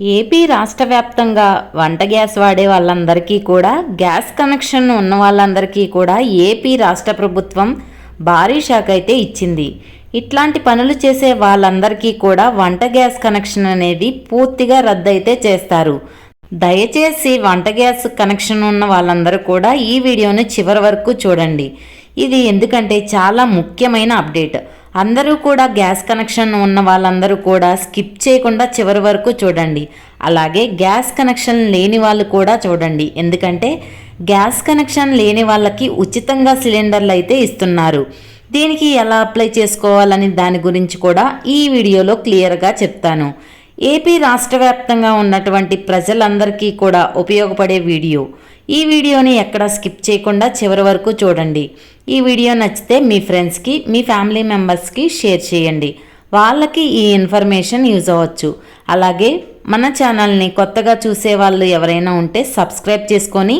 AP రాష్ట్ర వ్యాప్తంగా వంట గ్యాస్ వాడే వాళ్ళందరికీ కూడా గ్యాస్ కనెక్షన్ ఉన్న వాళ్ళందరికీ కూడా ఏపీ రాష్ట్ర ప్రభుత్వం భారీ షాక్ అయితే ఇచ్చింది. ఇట్లాంటి పనులు చేసే వాళ్ళందరికీ కూడా వంట గ్యాస్ కనెక్షన్ అనేది పూర్తిగా రద్దయితే చేస్తారు. దయచేసి వంట గ్యాస్ కనెక్షన్ ఉన్న వాళ్ళందరూ కూడా ఈ వీడియోని చివరి వరకు చూడండి. ఇది ఎందుకంటే చాలా ముఖ్యమైన అప్డేట్. అందరూ కూడా గ్యాస్ కనెక్షన్ ఉన్న వాళ్ళందరూ కూడా స్కిప్ చేయకుండా చివరి వరకు చూడండి. అలాగే గ్యాస్ కనెక్షన్ లేని వాళ్ళు కూడా చూడండి. ఎందుకంటే గ్యాస్ కనెక్షన్ లేని వాళ్ళకి ఉచితంగా సిలిండర్లు అయితే ఇస్తున్నారు. దీనికి ఎలా అప్లై చేసుకోవాలని దాని గురించి కూడా ఈ వీడియోలో క్లియర్గా చెప్తాను. ఏపీ రాష్ట్ర వ్యాప్తంగా ఉన్నటువంటి ప్రజలందరికీ కూడా ఉపయోగపడే వీడియో. ఈ వీడియోని ఎక్కడ స్కిప్ చేయకుండా చివరి వరకు చూడండి. ఈ వీడియో నచ్చితే మీ ఫ్రెండ్స్కి మీ ఫ్యామిలీ మెంబర్స్కి షేర్ చేయండి. వాళ్ళకి ఈ ఇన్ఫర్మేషన్ యూజ్ అవ్వచ్చు. అలాగే మన ఛానల్ని కొత్తగా చూసే వాళ్ళు ఎవరైనా ఉంటే సబ్స్క్రైబ్ చేసుకొని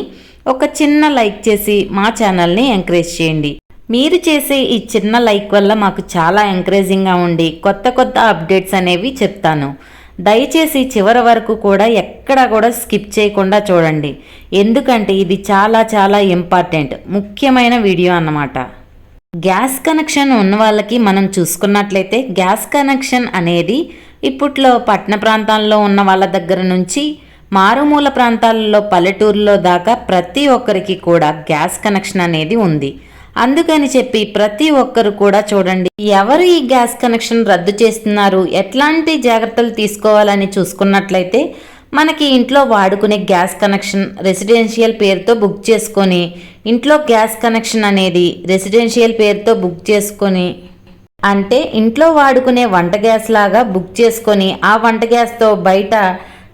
ఒక చిన్న లైక్ చేసి మా ఛానల్ని ఎంకరేజ్ చేయండి. మీరు చేసే ఈ చిన్న లైక్ వల్ల మాకు చాలా ఎంకరేజింగ్గా ఉండి కొత్త కొత్త అప్డేట్స్ అనేవి చెప్తాను. దయచేసి చివరి వరకు కూడా ఎక్కడా కూడా స్కిప్ చేయకుండా చూడండి. ఎందుకంటే ఇది చాలా చాలా ఇంపార్టెంట్ ముఖ్యమైన వీడియో అన్నమాట. గ్యాస్ కనెక్షన్ ఉన్న వాళ్ళకి మనం చూసుకున్నట్లయితే గ్యాస్ కనెక్షన్ అనేది ఇప్పట్లో పట్టణ ప్రాంతాల్లో ఉన్న వాళ్ళ దగ్గర నుంచి మారుమూల ప్రాంతాలలో పల్లెటూరులో దాకా ప్రతి ఒక్కరికి కూడా గ్యాస్ కనెక్షన్ అనేది ఉంది. అందుకని చెప్పి ప్రతి ఒక్కరు కూడా చూడండి ఎవరు ఈ గ్యాస్ కనెక్షన్ రద్దు చేస్తున్నారు ఎట్లాంటి జాగ్రత్తలు తీసుకోవాలని చూసుకున్నట్లయితే మనకి ఇంట్లో వాడుకునే గ్యాస్ కనెక్షన్ రెసిడెన్షియల్ పేరుతో బుక్ చేసుకొని ఇంట్లో గ్యాస్ కనెక్షన్ అనేది రెసిడెన్షియల్ పేరుతో బుక్ చేసుకొని అంటే ఇంట్లో వాడుకునే వంట గ్యాస్ లాగా బుక్ చేసుకొని ఆ వంట గ్యాస్తో బయట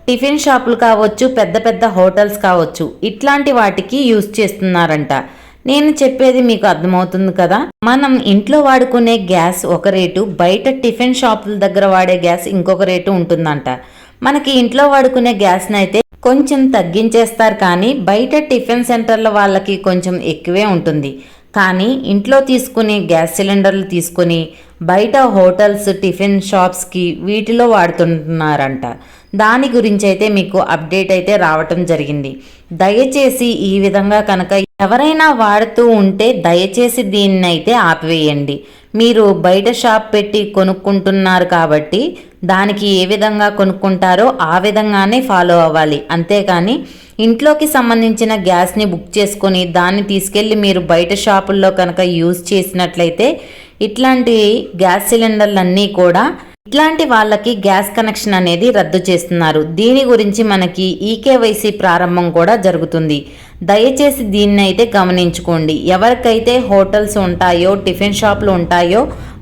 టిఫిన్ షాపులు కావచ్చు పెద్ద పెద్ద హోటల్స్ కావచ్చు ఇట్లాంటి వాటికి యూజ్ చేస్తున్నారంట. నేను చెప్పేది మీకు అర్థమవుతుంది కదా? మనం ఇంట్లో వాడుకునే గ్యాస్ ఒక రేటు బయట టిఫిన్ షాపుల దగ్గర వాడే గ్యాస్ ఇంకొక రేటు ఉంటుందంట. మనకి ఇంట్లో వాడుకునే గ్యాస్ని అయితే కొంచెం తగ్గించేస్తారు కానీ బయట టిఫిన్ సెంటర్ల వాళ్ళకి కొంచెం ఎక్కువే ఉంటుంది. కానీ ఇంట్లో తీసుకునే గ్యాస్ సిలిండర్లు తీసుకొని బయట హోటల్స్ టిఫిన్ షాప్స్కి వీటిలో వాడుతుంటున్నారంట. దాని గురించి అయితే మీకు అప్డేట్ అయితే రావటం జరిగింది. దయచేసి ఈ విధంగా కనుక ఎవరైనా వాడుతూ ఉంటే దయచేసి దీన్ని అయితే ఆపివేయండి. మీరు బయట షాప్ పెట్టి కొనుక్కుంటున్నారు కాబట్టి దానికి ఏ విధంగా కొనుక్కుంటారో ఆ విధంగానే ఫాలో అవ్వాలి. అంతేకాని ఇంట్లోకి సంబంధించిన గ్యాస్ని బుక్ చేసుకొని దాన్ని తీసుకెళ్ళి మీరు బయట షాపుల్లో కనుక యూజ్ చేసినట్లయితే ఇట్లాంటి గ్యాస్ సిలిండర్లన్నీ కూడా ఇట్లాంటి వాళ్ళకి గ్యాస్ కనెక్షన్ అనేది రద్దు చేస్తున్నారు. దీని గురించి మనకి ఈకేవైసీ ప్రారంభం కూడా జరుగుతుంది. దయచేసి దీన్ని అయితే గమనించుకోండి. ఎవరికైతే హోటల్స్ ఉంటాయో టిఫిన్ షాపులు ఉంటాయో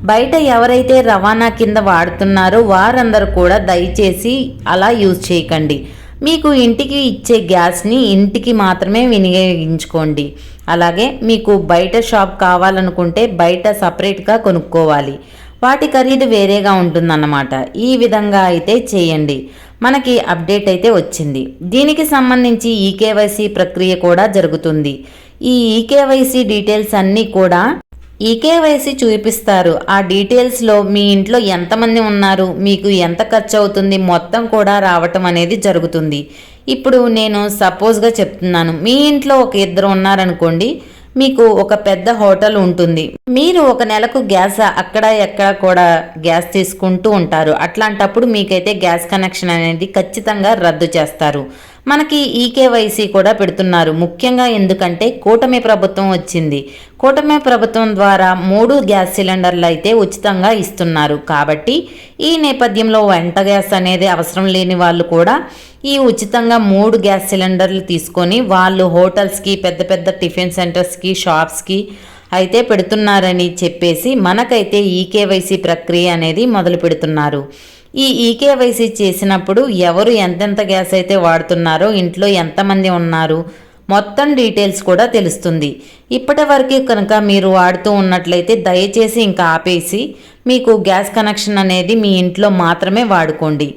బయట ఎవరైతే రవాణా కింద వాడుతున్నారో వారందరూ కూడా దయచేసి అలా యూజ్ చేయకండి. మీకు ఇంటికి ఇచ్చే గ్యాస్ని ఇంటికి మాత్రమే వినియోగించుకోండి. అలాగే మీకు బయట షాప్ కావాలనుకుంటే బయట సపరేట్గా కొనుక్కోవాలి. వాటి ఖరీదు వేరేగా ఉంటుందన్నమాట. ఈ విధంగా అయితే చేయండి. మనకి అప్డేట్ అయితే వచ్చింది. దీనికి సంబంధించి ఈకేవైసీ ప్రక్రియ కూడా జరుగుతుంది. ఈ ఈకేవైసీ డీటెయిల్స్ అన్నీ కూడా ఈకేవైసీ చూపిస్తారు. ఆ డీటెయిల్స్లో మీ ఇంట్లో ఎంతమంది ఉన్నారు? మీకు ఎంత ఖర్చు అవుతుంది మొత్తం కూడా రావటం అనేది జరుగుతుంది. ఇప్పుడు నేను సపోజ్గా చెప్తున్నాను. మీ ఇంట్లో ఒక ఇద్దరు ఉన్నారనుకోండి మీకు ఒక పెద్ద హోటల్ ఉంటుంది. మీరు ఒక నెలకు గ్యాస్ అక్కడ ఎక్కడ కూడా గ్యాస్ తీసుకుంటూ ఉంటారు. అట్లాంటప్పుడు మీకైతే గ్యాస్ కనెక్షన్ అనేది ఖచ్చితంగా రద్దు చేస్తారు. మనకి ఈకేవైసీ కూడా పెడుతున్నారు. ముఖ్యంగా ఎందుకంటే కూటమి ప్రభుత్వం వచ్చింది. కూటమి ప్రభుత్వం ద్వారా మూడు గ్యాస్ సిలిండర్లు అయితే ఉచితంగా ఇస్తున్నారు. కాబట్టి ఈ నేపథ్యంలో వంట గ్యాస్ అనేది అవసరం లేని వాళ్ళు కూడా ఈ ఉచితంగా మూడు గ్యాస్ సిలిండర్లు తీసుకొని వాళ్ళు హోటల్స్కి పెద్ద పెద్ద టిఫిన్ సెంటర్స్కి షాప్స్కి అయితే పెడుతున్నారని చెప్పేసి మనకైతే ఈకేవైసీ ప్రక్రియ అనేది మొదలు పెడుతున్నారు. ఈ ఈకేవైసీ చేసినప్పుడు ఎవరు ఎంతెంత గ్యాస్ అయితే వాడుతున్నారో ఇంట్లో ఎంతమంది ఉన్నారు మొత్తం డీటెయిల్స్ కూడా తెలుస్తుంది. ఇప్పటి వరకు కనుక మీరు వాడుతూ ఉన్నట్లయితే దయచేసి ఇంకా ఆపేసి మీకు గ్యాస్ కనెక్షన్ అనేది మీ ఇంట్లో మాత్రమే వాడుకోండి.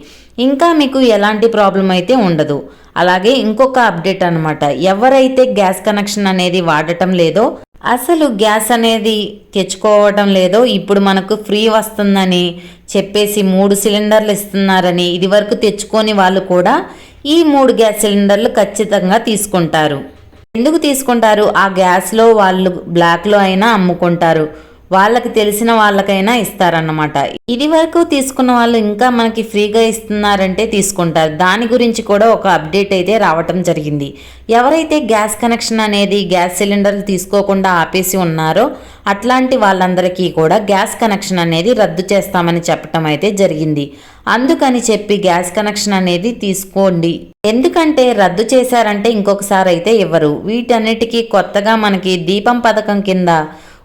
ఇంకా మీకు ఎలాంటి ప్రాబ్లం అయితే ఉండదు. అలాగే ఇంకొక అప్డేట్ అనమాట ఎవరైతే గ్యాస్ కనెక్షన్ అనేది వాడటం లేదో అసలు గ్యాస్ అనేది తెచ్చుకోవటం లేదో ఇప్పుడు మనకు ఫ్రీ వస్తుందని చెప్పేసి మూడు సిలిండర్లు ఇస్తున్నారని ఇది వరకు తెచ్చుకొని వాళ్ళు కూడా ఈ మూడు గ్యాస్ సిలిండర్లు ఖచ్చితంగా తీసుకుంటారు. ఎందుకు తీసుకుంటారు? ఆ గ్యాస్లో వాళ్ళు బ్లాక్లో అయినా అమ్ముకుంటారు. వాళ్ళకి తెలిసిన వాళ్ళకైనా ఇస్తారన్నమాట. ఇది వరకు తీసుకున్న వాళ్ళు ఇంకా మనకి ఫ్రీగా ఇస్తున్నారంటే తీసుకుంటారు. దాని గురించి కూడా ఒక అప్డేట్ అయితే రావటం జరిగింది. ఎవరైతే గ్యాస్ కనెక్షన్ అనేది గ్యాస్ సిలిండర్లు తీసుకోకుండా ఆపేసి ఉన్నారో అట్లాంటి వాళ్ళందరికీ కూడా గ్యాస్ కనెక్షన్ అనేది రద్దు చేస్తామని చెప్పటం అయితే జరిగింది. అందుకని చెప్పి గ్యాస్ కనెక్షన్ అనేది తీసుకోండి. ఎందుకంటే రద్దు చేశారంటే ఇంకొకసారి అయితే ఇవ్వరు. వీటన్నిటికీ కొత్తగా మనకి దీపం పథకం కింద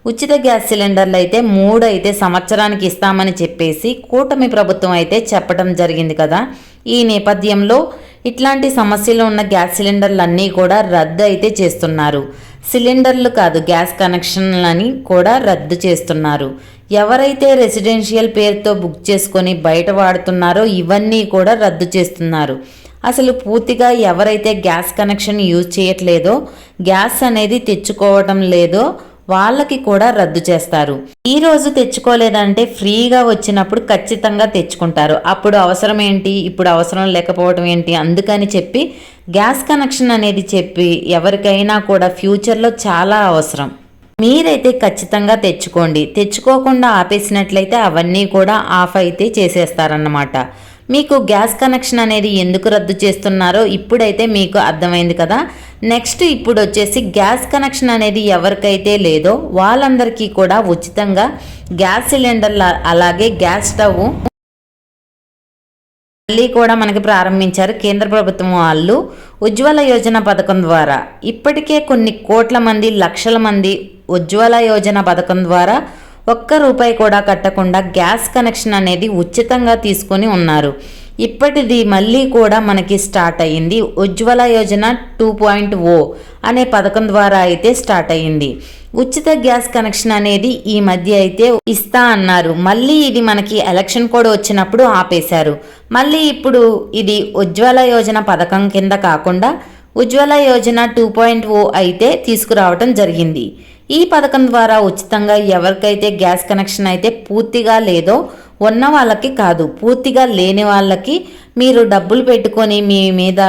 ఉచిత గ్యాస్ సిలిండర్లు అయితే మూడు అయితే సంవత్సరానికి ఇస్తామని చెప్పేసి కూటమి ప్రభుత్వం అయితే చెప్పడం జరిగింది కదా. ఈ నేపథ్యంలో ఇట్లాంటి సమస్యలు ఉన్న గ్యాస్ సిలిండర్లన్నీ కూడా రద్దు అయితే చేస్తున్నారు. సిలిండర్లు కాదు గ్యాస్ కనెక్షన్లని కూడా రద్దు చేస్తున్నారు. ఎవరైతే రెసిడెన్షియల్ పేరుతో బుక్ చేసుకొని బయట వాడుతున్నారో ఇవన్నీ కూడా రద్దు చేస్తున్నారు. అసలు పూర్తిగా ఎవరైతే గ్యాస్ కనెక్షన్ యూజ్ చేయట్లేదో గ్యాస్ అనేది తెచ్చుకోవటం లేదో వాళ్ళకి కూడా రద్దు చేస్తారు. ఈ రోజు తెచ్చుకోలేదంటే ఫ్రీగా వచ్చినప్పుడు ఖచ్చితంగా తెచ్చుకుంటారు. అప్పుడు అవసరం ఏంటి? ఇప్పుడు అవసరం లేకపోవడం ఏంటి? అందుకని చెప్పి గ్యాస్ కనెక్షన్ అనేది చెప్పి ఎవరికైనా కూడా ఫ్యూచర్లో చాలా అవసరం. మీరైతే ఖచ్చితంగా తెచ్చుకోండి. తెచ్చుకోకుండా ఆపేసినట్లయితే అవన్నీ కూడా ఆఫ్ అయితే చేసేస్తారన్నమాట. మీకు గ్యాస్ కనెక్షన్ అనేది ఎందుకు రద్దు చేస్తున్నారో ఇప్పుడైతే మీకు అర్థమైంది కదా. నెక్స్ట్ ఇప్పుడు వచ్చేసి గ్యాస్ కనెక్షన్ అనేది ఎవరికైతే లేదో వాళ్ళందరికీ కూడా ఉచితంగా గ్యాస్ సిలిండర్లు అలాగే గ్యాస్ స్టవ్ మళ్ళీ కూడా మనకి ప్రారంభించారు కేంద్ర ప్రభుత్వం వాళ్ళు. ఉజ్వల యోజన పథకం ద్వారా ఇప్పటికే కొన్ని కోట్ల మంది లక్షల మంది ఉజ్వల యోజన పథకం ద్వారా ఒక్క రూపాయి కూడా కట్టకుండా గ్యాస్ కనెక్షన్ అనేది ఉచితంగా తీసుకొని ఉన్నారు. ఇప్పటిది మళ్ళీ కూడా మనకి స్టార్ట్ అయ్యింది. Ujjwala Yojana two point O అనే పథకం ద్వారా అయితే స్టార్ట్ అయ్యింది. ఉచిత గ్యాస్ కనెక్షన్ అనేది ఈ మధ్య అయితే ఇస్తా అన్నారు. మళ్ళీ ఇది మనకి ఎలక్షన్ కోడ్ వచ్చినప్పుడు ఆపేశారు. మళ్ళీ ఇప్పుడు ఇది ఉజ్వల యోజన పథకం కింద కాకుండా Ujjwala Yojana two point o అయితే తీసుకురావటం జరిగింది. ఈ పథకం ద్వారా ఉచితంగా ఎవరికైతే గ్యాస్ కనెక్షన్ అయితే పూర్తిగా లేదో ఉన్న వాళ్ళకి కాదు పూర్తిగా లేని వాళ్ళకి మీరు డబ్బులు పెట్టుకొని మీ మీద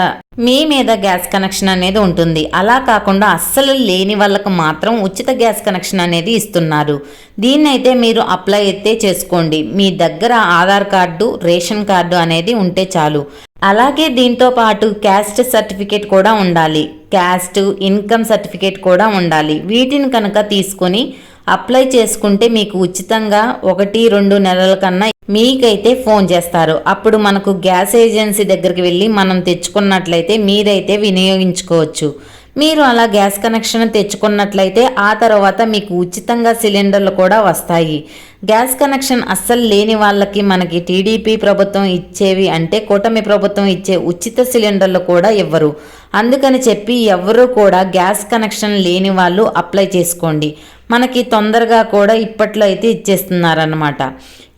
మీ మీద గ్యాస్ కనెక్షన్ అనేది ఉంటుంది. అలా కాకుండా అస్సలు లేని వాళ్ళకు మాత్రం ఉచిత గ్యాస్ కనెక్షన్ అనేది ఇస్తున్నారు. దీన్ని అయితే మీరు అప్లై అయితే చేసుకోండి. మీ దగ్గర ఆధార్ కార్డు రేషన్ కార్డు అనేది ఉంటే చాలు. అలాగే దీంతో పాటు క్యాస్ట్ సర్టిఫికేట్ కూడా ఉండాలి. క్యాస్ట్ ఇన్కమ్ సర్టిఫికేట్ కూడా ఉండాలి. వీటిని కనుక తీసుకొని అప్లై చేసుకుంటే మీకు ఉచితంగా ఒకటి రెండు నెలల కన్నా మీకైతే ఫోన్ చేస్తారు. అప్పుడు మనకు గ్యాస్ ఏజెన్సీ దగ్గరికి వెళ్ళి మనం తెచ్చుకున్నట్లయితే మీరైతే వినియోగించుకోవచ్చు. మీరు అలా గ్యాస్ కనెక్షన్ తెచ్చుకున్నట్లయితే ఆ తర్వాత మీకు ఉచితంగా సిలిండర్లు కూడా వస్తాయి. గ్యాస్ కనెక్షన్ అస్సలు లేని వాళ్ళకి మనకి టీడీపీ ప్రభుత్వం ఇచ్చేవి అంటే కూటమి ప్రభుత్వం ఇచ్చే ఉచిత సిలిండర్లు కూడా ఇవ్వరు. అందుకని చెప్పి ఎవరు కూడా గ్యాస్ కనెక్షన్ లేని వాళ్ళు అప్లై చేసుకోండి. మనకి తొందరగా కూడా ఇప్పట్లో అయితే ఇచ్చేస్తున్నారనమాట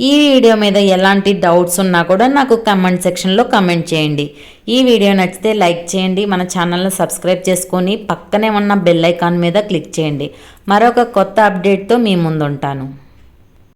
ఈ వీడియో మీద ఎలాంటి డౌట్స్ ఉన్నా కూడా నాకు కమెంట్ సెక్షన్లో కమెంట్ చేయండి. ఈ వీడియో నచ్చితే లైక్ చేయండి మన ఛానల్ని సబ్స్క్రైబ్ చేసుకొని పక్కనే ఉన్న బెల్ ఐకాన్ మీద క్లిక్ చేయండి. మరొక కొత్త అప్డేట్తో మీ ముందుంటాను.